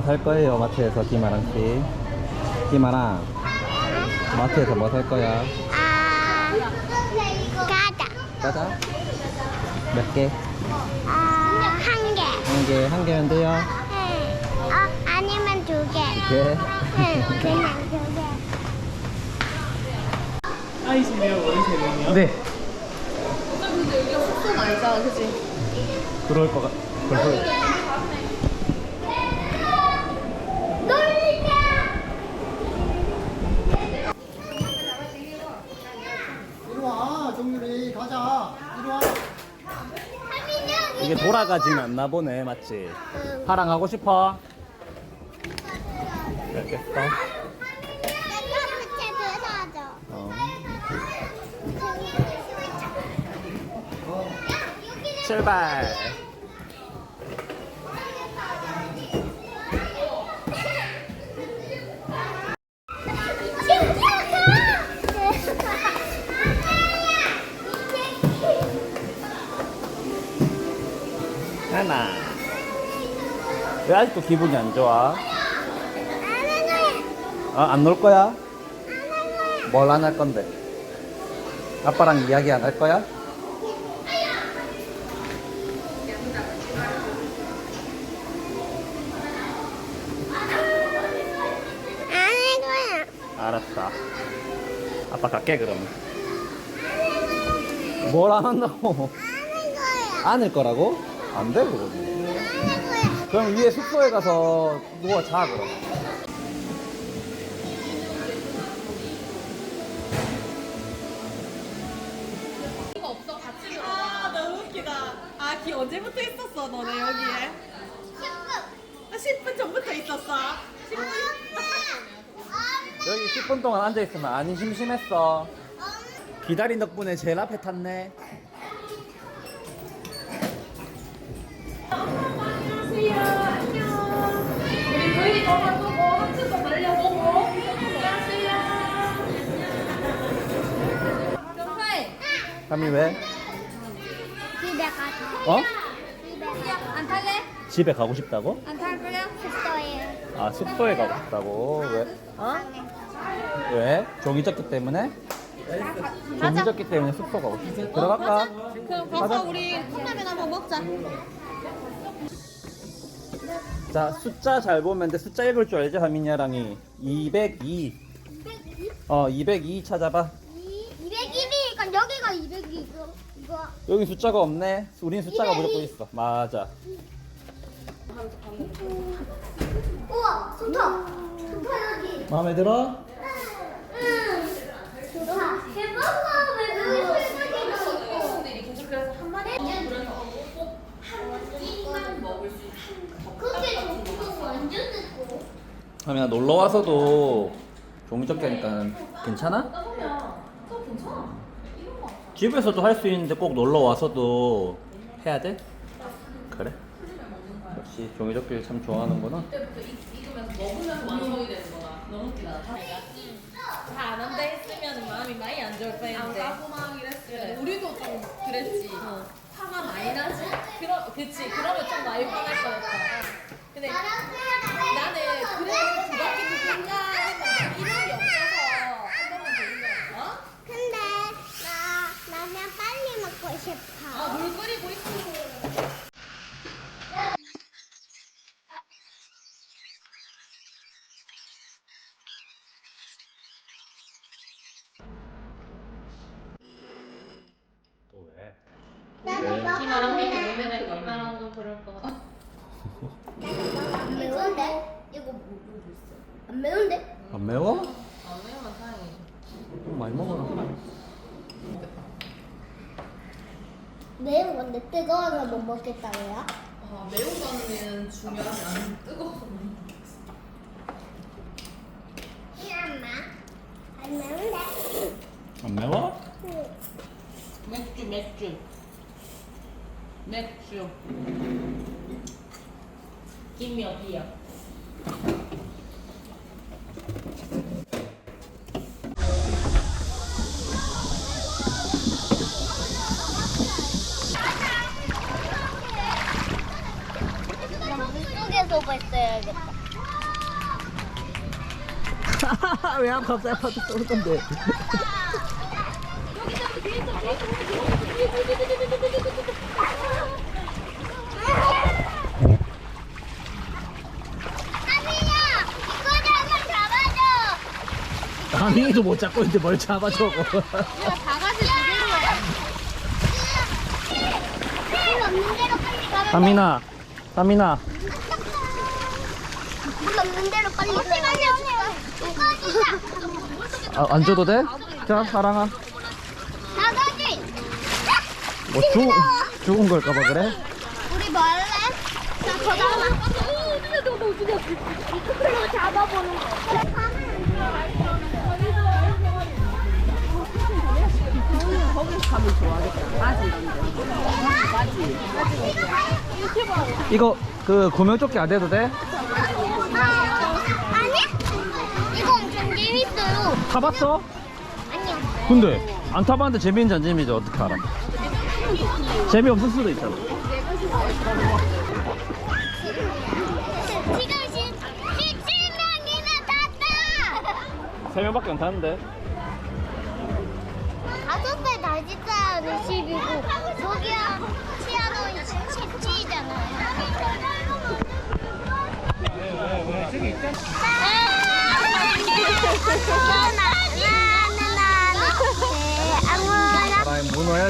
뭐 살 거예요 마트에서 김아랑 씨? 김아랑 마트에서 뭐 살 거야? 아, 가자. 짜자 몇 개? 아, 한 개. 한 개, 한 개면 돼요? 응. 어, 아니면 두 개. 네. 응, 그냥 두 개. 아이시네요, 원이세요. 네. 근데 여기가 숙소는 아니잖아, 그치? 그럴 것 같. 그럴 것 같- 이리 와, 정유리 가자. 이리 와. 이게 돌아가진 않나 보네, 맞지? 파랑 하고 싶어? 알겠어. 어. 출발. 왜 아직도 기분이 안 좋아? 어, 안놀 거야? 뭘 안 할 건데? 아빠랑 이야기 안 할 거야? 알았어. 아빠 갈게 그러면. 뭘안 한다고? 안을 거라고? 안 돼, 그러면. 아니. 그럼 위에 숙소에 가서 누워 자, 그럼. 이거 없어, 같이 들어. 아, 너무 웃기다. 아, 기 언제부터 있었어, 너네 여기에? 10분 전부터 있었어. 10분? 여기 10분 동안 앉아 있으면 안 심심했어. 기다린 덕분에 제일 앞에 탔네. 삼이 왜? 집에 가자. 어? 집에. 안 탈래? 집에 가고 싶다고? 안탈 거야? 숙소에. 아, 숙소에 가고 싶다고? 왜? 어? 왜? 종이 접기 때문에? 종이 접기 때문에 숙소 가고 싶어. 들어갈까? 그럼 가서 가자. 우리 컵라면 한번 먹자. 자, 숫자 잘 보면 돼. 숫자 읽을 줄 알지, 하민이랑이? 202. 어, 202 찾아봐. 201이니까 여기가 202고 이거 여기 숫자가 없네. 우린 숫자가 무조건 있어. 맞아. 우와 좋다 좋다 여기 마음에 들어? 응 좋다 대박아 왜 여기 설탕이 분들이 계속 그래서 한 마리 그래서 꼭한 끼만 먹을 수 있는 그게 좋고 완전 듣고 하민아, 놀러 와서도 종이 접기 하니까 괜찮아? 보면 또 괜찮아. 이런 거. 집에서도 할 수 있는데 꼭 놀러 와서도 해야 돼? 그래? 역시 종이 접기를 참 좋아하는구나. 그때부터 익- 익으면서 먹으면서 완성이 되는 거다. 너무 웃기다. 잘안 한다 했으면 마음이 많이 안 좋을 뻔했는데. 안 가고 막 이랬으면 우리도 좀 그랬지. 화가 많이 나지. 그러, 그치. 그러면 좀 많이 화날 뻔했다. 근데 나는 그래도 두 바퀴 두든가 했는데 이름이 없어서 한 번만 돌린 거야. 어? 근데 나 라면 빨리 먹고 싶어 아, 물 끓이고 있고. 또 왜? 키마랑 미니 오면은 얼마나 좀 그럴 것 같아. 안 매운데? 이거 뭐 안 매운데? 안 매워? 안 매우면 다행이지. 좀 많이 먹어라. 매운 건데 뜨거워서 못 먹겠다고요? 아, 매운 거는 중요하지 않은 뜨거워. 이 엄마 안 매운데? 안 매워? 응. 맥주, 맥주. 맥주. 김이 어디야? 왜 아까 갑자기 아파트 쏠 건데? 잡아줘. 가민이도 못 잡고 있는데 뭘 잡아 저거. 이거 바가지 두개로 물 없는 대로 빨리 가면 가민아, 가민아. 물 없는 대로 빨리 가면 돼. 아, 안 줘도 돼? 자, 사랑아. 바가지. 뭐 죽, 죽은 걸까봐 그래? 우리 뭐 할래? 자, 저 잡아. 이걸로 잡아보는 거. 이거 그 구명조끼 안 돼도 돼? 타봤어? 아니요. 근데 안 타봤는데 재미있는지 안 재미있는지 어떻게 알아? 재미없을 수도 있잖아. 지금 시, 17명이나 탔다. 세 명밖에 안 타는데. 다섯 살 다시 타야 10이고 저기야 치아노 17이잖아요. 아무나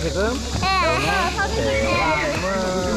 지금? 문어.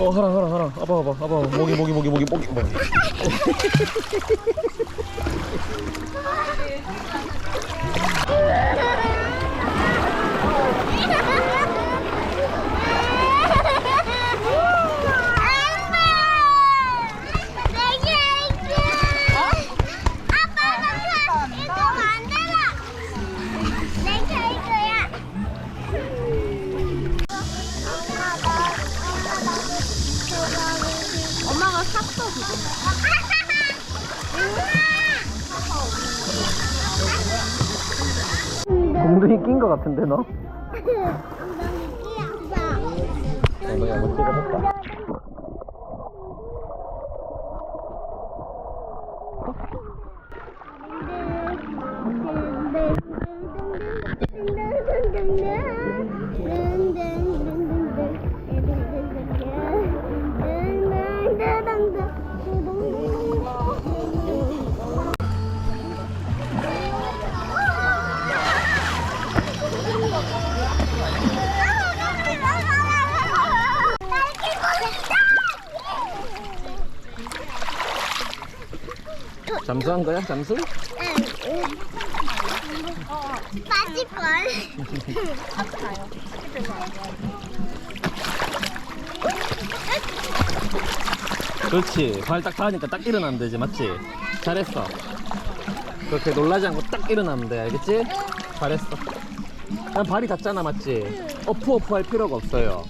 어, 하랑, 하랑, 하랑. 아빠, 아빠, 아빠. 모기, 모기, 모기, 모기, 모기, 모기. 엉덩이 낀 거 같은데, 너? 엉덩이 끼었어. 엉덩이 한번 찍어볼까? 잠수한 거야, 잠수? 빠질걸. 그렇지. 발 딱 닿으니까 딱 일어나면 되지, 맞지? 잘했어. 그렇게 놀라지 않고 딱 일어나면 돼, 알겠지? 잘했어. 그냥 발이 닿잖아, 맞지? 어프 어프 할 필요가 없어요.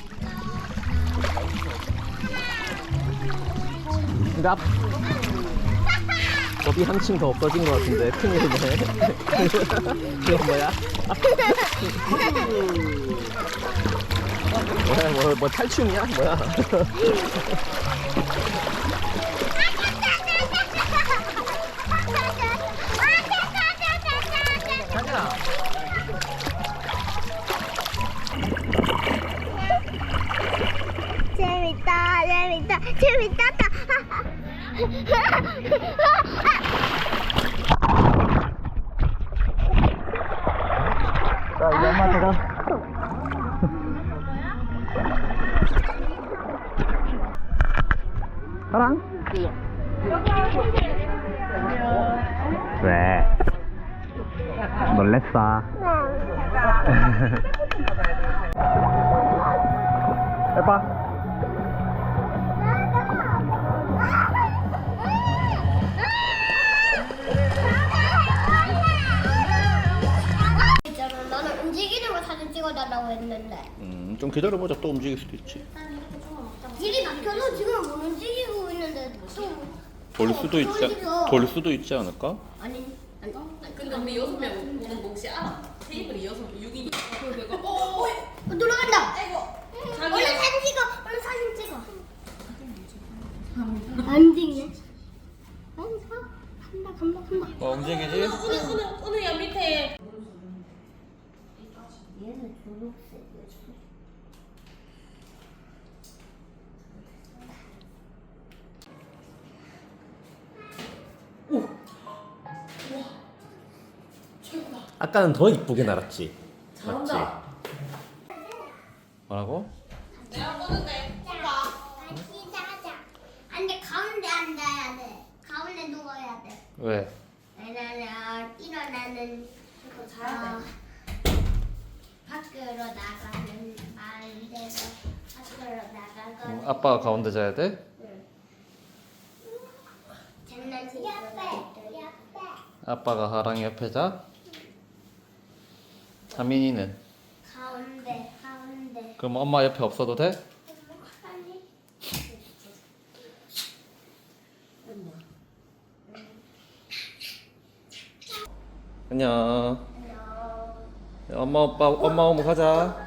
이 한층 더 없어진 것 같은데 큰일이네 이건 뭐야? 뭐야 뭐, 뭐 탈춤이야? 뭐야? 재밌다 재밌다 재밌다 왜 놀랬어 해봐 있잖아. 나는 움직이는 거 사진 찍어달라고 했는데. 음, 좀 기다려보자 또 움직일 수도 있지 길이 막혀서 지금 못 움직이고 있는데 또. 돌 수도 있지. 돌 수도 있지 않을까? 아니. 근데 우리 여섯 명 오는 몫이 알아. 테이블이 여섯 명, 6인이. 그래서 내가 어, 어, 어, 돌아간다. 아이고. 사 아까는 더 이쁘게 날았지 잘한다. 뭐라고? 내가 보는데. 같이 자자. 안돼 가운데 앉아야 돼. 가운데 누워야 돼. 왜? 왜냐면 일어나는 자야 어, 밖으로 나가는 안 돼서 밖으로 나가거든. 어, 아빠가 가운데 자야 돼? 장난치고 옆에 아빠가 하랑이 옆에 자? 하민이는? 가운데 가운데. 그럼 엄마 옆에 없어도 돼? 아니. 안녕. 엄마 오빠 엄마 오면 가자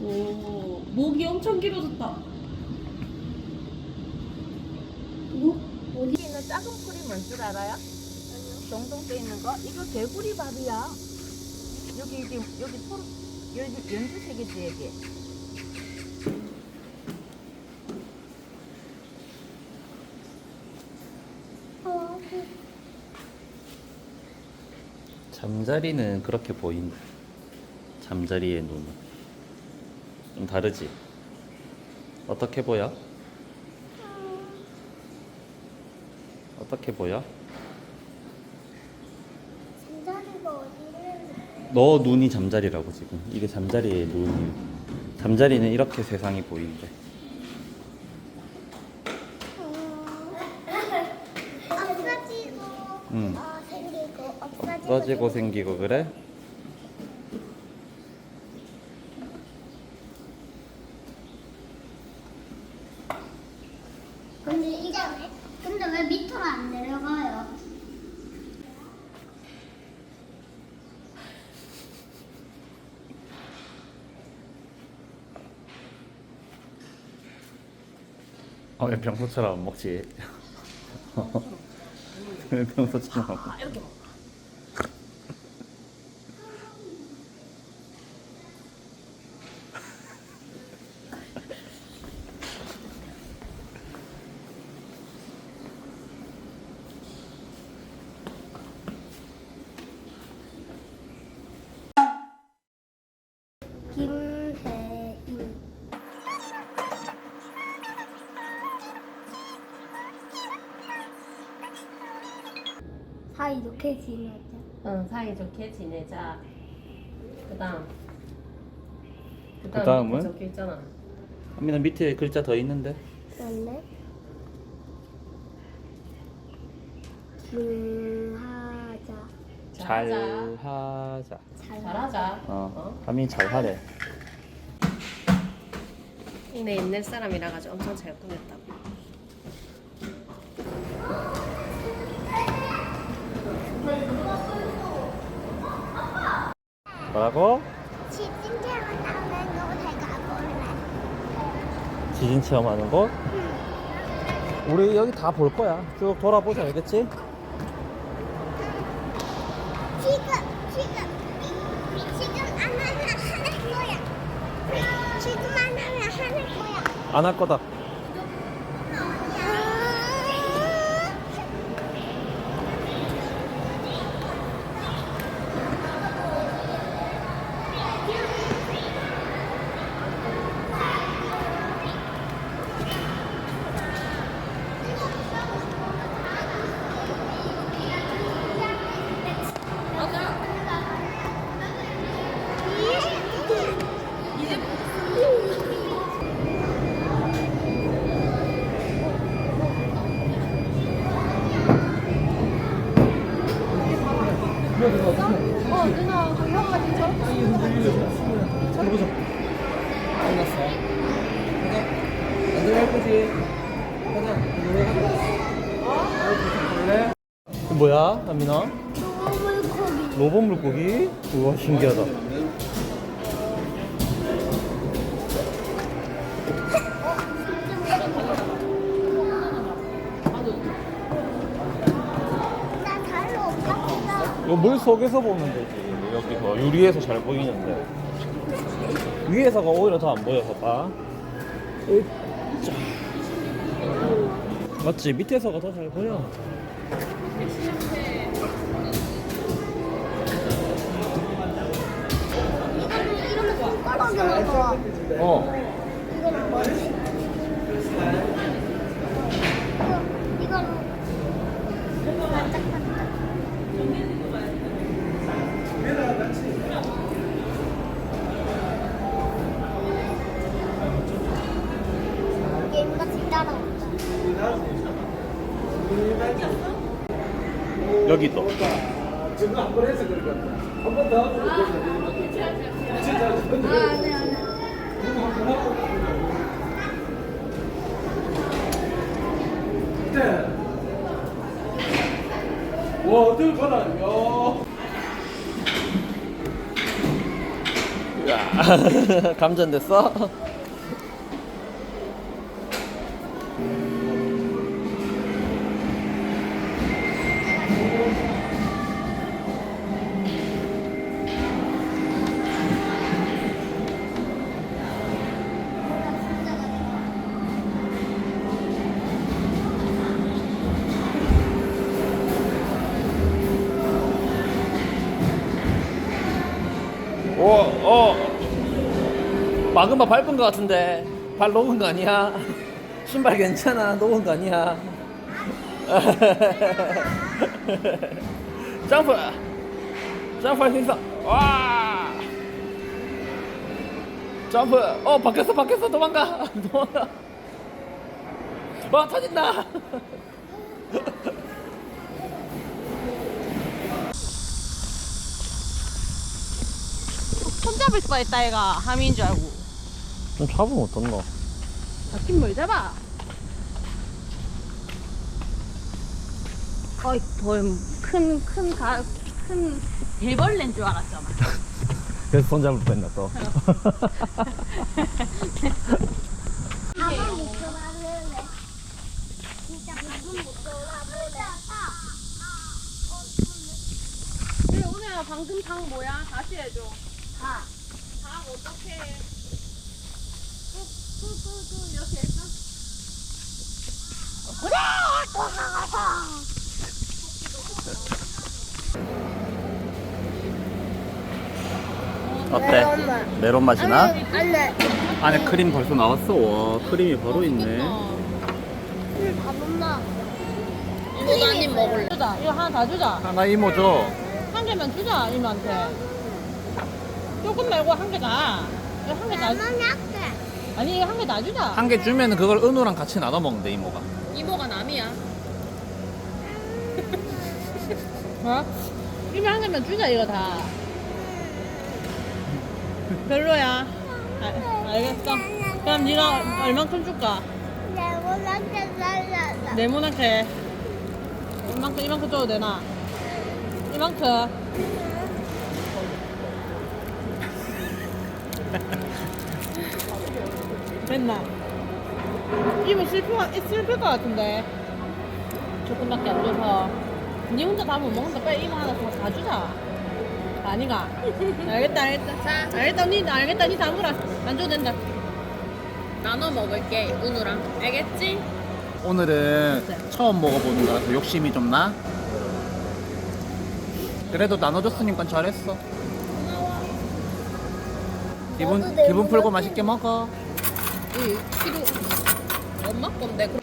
오, 목이 엄청 길어졌다. 여기는 작은 풀이 뭔 줄 알아요? 동동 돼 있는 거? 이거 개구리 밥이야. 여기 여기 여기 토 여기 연두색이지 여기. 잠자리는 그렇게 보인다 잠자리의 눈은 좀 다르지? 어떻게 보여? 어떻게 보여? 잠자리가 어디 있는데 너 눈이 잠자리라고 지금 이게 잠자리의 눈이 잠자리는 이렇게 세상이 보이는데 없어지고 응. 어, 생기고 없어지고 생기고 그래? 근데 이게 왜 근데 왜 밑으로 안 내려가요? 어, 왜 평소처럼 안 먹지? 왜 평소처럼 안 먹지? 김혜인 사이 좋게 지내자 응, 사이좋게 지내자. 그다음. 그다음은? 밑에 적혀 있잖아. 하민아 밑에 글자 더 있는데 맞네 응하자 잘하자. 잘하자 잘하자. 어, 하민이 잘하래 이내 옛날 사람이라 가지고 엄청 잘 꾸몄다고. 뭐라고? 지진 체험하는 곳에 가볼래. 지진 체험하는 곳? 응. 우리 여기 다 볼 거야. 쭉 돌아보자, 알겠지? 지금 지금 지금 안 하면 하는 거야 지금 안 하면 하는 거야 안 할 거다. 뭐야, 남민아? 로봇 물고기? 우와, 신기하다. 나 달로 없다. 이거 물 속에서 보면 되지. 여기서 유리에서 잘 보이는데. 위에서가 오히려 더 안 보여서 봐. 맞지? 밑에서가 더 잘 보여. 어. 이건 뭐지? 이건 반짝 여기 또. 아, 네, 네. 와, 어떻게 봐라, 야. 감전됐어? 마그마 밟은 거 같은데. 발 녹은 거 아니야? 신발 괜찮아? 녹은 거 아니야? 점프! 점프할 수 있어! 와! 점프! 어, 바뀌었어, 바뀌었어! 도망가! 도망가! 와, 터진다! 손잡을 있다 얘가 함인 줄 알고 좀 잡으면 어떤가? 잡긴 뭘 잡아 어이 더큰큰큰 대벌레인 줄 알았잖아 그래서 손 잡을 뻔했나 또. 밥은 못 들어가는데. 진짜 밥은 못 들어가는데. 그래 오늘 방금 장 뭐야 다시 해줘 아. 장 어떻게 해 이렇게? 어때? 메론 맛이 나? 안 돼. 안에 크림 벌써 나왔어. 와, 크림이 바로 있네. 밥은 나. 이모도 한입 먹을래 주자 이거 하나 다 주자 하나 이모 줘. 한 개만 주자 이모한테 조금 말고 한 개다 이거 한 개다 나만. 아니 이거 한개다 주자 한 개 주면 그걸 은우랑 같이 나눠 먹는데 이모가. 이모가 남이야 어? 이모 한 개만 주자 이거 다 별로야 아, 알겠어 그럼 네가 얼만큼 줄까? 내보다게 살려서. 네모나게 이만큼 이만큼 줘도 되나? 이만큼 맨날 이모 슬퍼 슬플 것 같은데 조금밖에 안 줘서 니 혼자 다 못 먹는다 빨리 이모 하나 더다 주자 아니가. 알겠다, 알겠다. 자, 알겠다, 언니, 알겠다. 니 다물어. 안 줘도 된다. 나눠 먹을게, 은우랑. 알겠지? 오늘은 처음 먹어보는 거라서 욕심이 좀 나. 그래도 나눠줬으니까 잘했어. 기분 기분 풀고 맛있게 먹어. 응, 필요. 엄마 건데.